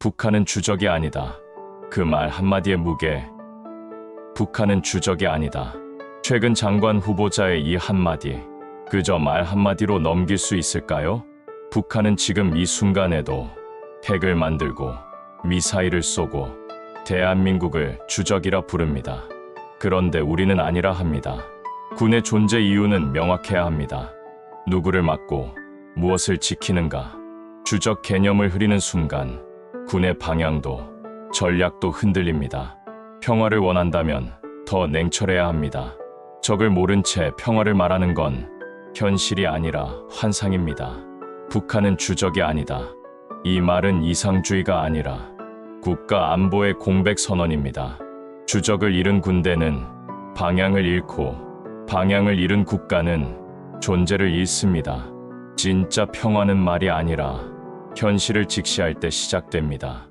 북한은 주적이 아니다. 그 말 한마디의 무게. 북한은 주적이 아니다. 최근 장관 후보자의 이 한마디. 그저 말 한마디로 넘길 수 있을까요? 북한은 지금 이 순간에도 핵을 만들고 미사일을 쏘고 대한민국을 주적이라 부릅니다. 그런데 우리는 아니라 합니다. 군의 존재 이유는 명확해야 합니다. 누구를 막고 무엇을 지키는가. 주적 개념을 흐리는 순간 군의 방향도 전략도 흔들립니다. 평화를 원한다면 더 냉철해야 합니다. 적을 모른 채 평화를 말하는 건 현실이 아니라 환상입니다. 북한은 주적이 아니다. 이 말은 이상주의가 아니라 국가 안보의 공백 선언입니다. 주적을 잃은 군대는 방향을 잃고 방향을 잃은 국가는 존재를 잃습니다. 진짜 평화는 말이 아니라 현실을 직시할 때 시작됩니다.